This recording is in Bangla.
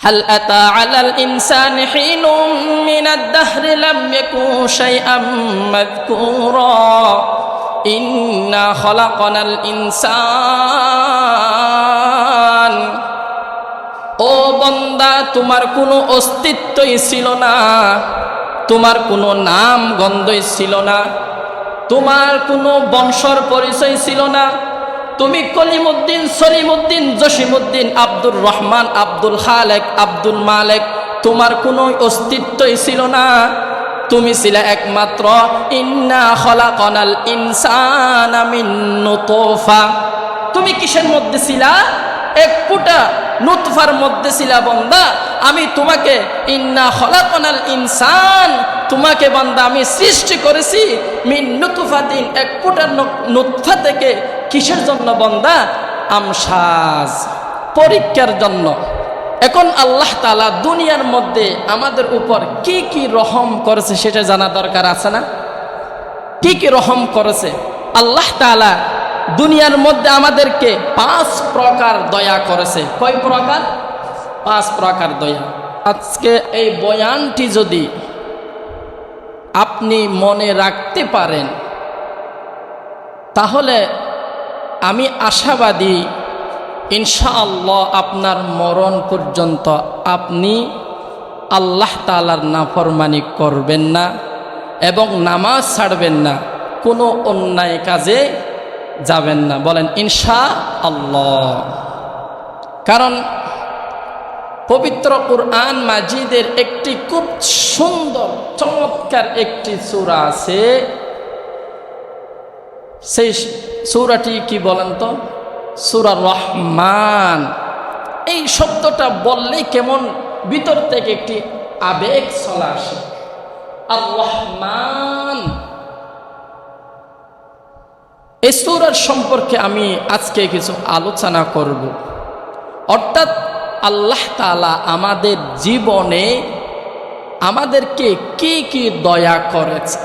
هل أتى على الإنسان حين من الدهر لم يكن شيئا مذكورا إنا خلقنا الإنسان ও বন্দা তোমার কোনো অস্তিত্বই ছিল না তোমার কোনো নাম গন্ধই ছিল না তোমার কোনো বংশর পরিচয় ছিল না তুমি কলিমুদ্দিন, সলিমুদ্দিন, জসিমুদ্দিন, আব্দুর রহমান, আব্দুল খালেক, আব্দুল মালেক, তোমার কোনো অস্তিত্বই ছিল না। তুমি ছিলে একমাত্র। ইন্না খলাকনাল ইনসান নুতফা। তুমি কিসের মধ্যে ছিলা? এক ফুটা নুতফার মধ্যে ছিলা বন্দা। আমি তোমাকে ইন্না খলাকনাল ইনসান তোমাকে বান্দা আমি সৃষ্টি করেছি। মিন নুতফাতিন, এক ফুটা নুতফা থেকে কিসের জন্য বন্দা? আমসাজ, পরীক্ষার জন্য। এখন আল্লাহ তালা দুনিয়ার মধ্যে আমাদের উপর কি কি রহম করেছে সেটা জানা দরকার আছে না? কি কি রহম করেছে? আল্লাহ তালা দুনিয়ার মধ্যে আমাদেরকে পাঁচ প্রকার দয়া করেছে। কয় প্রকার? পাঁচ প্রকার দয়া। আজকে এই বয়ানটি যদি আপনি মনে রাখতে পারেন। তাহলে আমি আশাবাদী, ইনশাআল্লাহ আপনার মরণ পর্যন্ত আপনি আল্লাহ তালার নাফরমানি করবেন না এবং নামাজ ছাড়বেন না, কোনো অন্যায় কাজে যাবেন না। বলেন ইনশা আল্লাহ কারণ পবিত্র কুরআন মাজিদের একটি খুব সুন্দর, চমৎকার একটি সুরা আছে। সেই সৌরাটি কি বলেন তো? সুরা রহমান। এই শব্দটা বললে কেমন ভিতর থেকে একটি আবেগ চলে আসে। আর রহমান। এই সৌরার সম্পর্কে আমি আজকে কিছু আলোচনা করব। অর্থাৎ আল্লাহ তালা আমাদের জীবনে আমাদেরকে কি কি দয়া করেছে?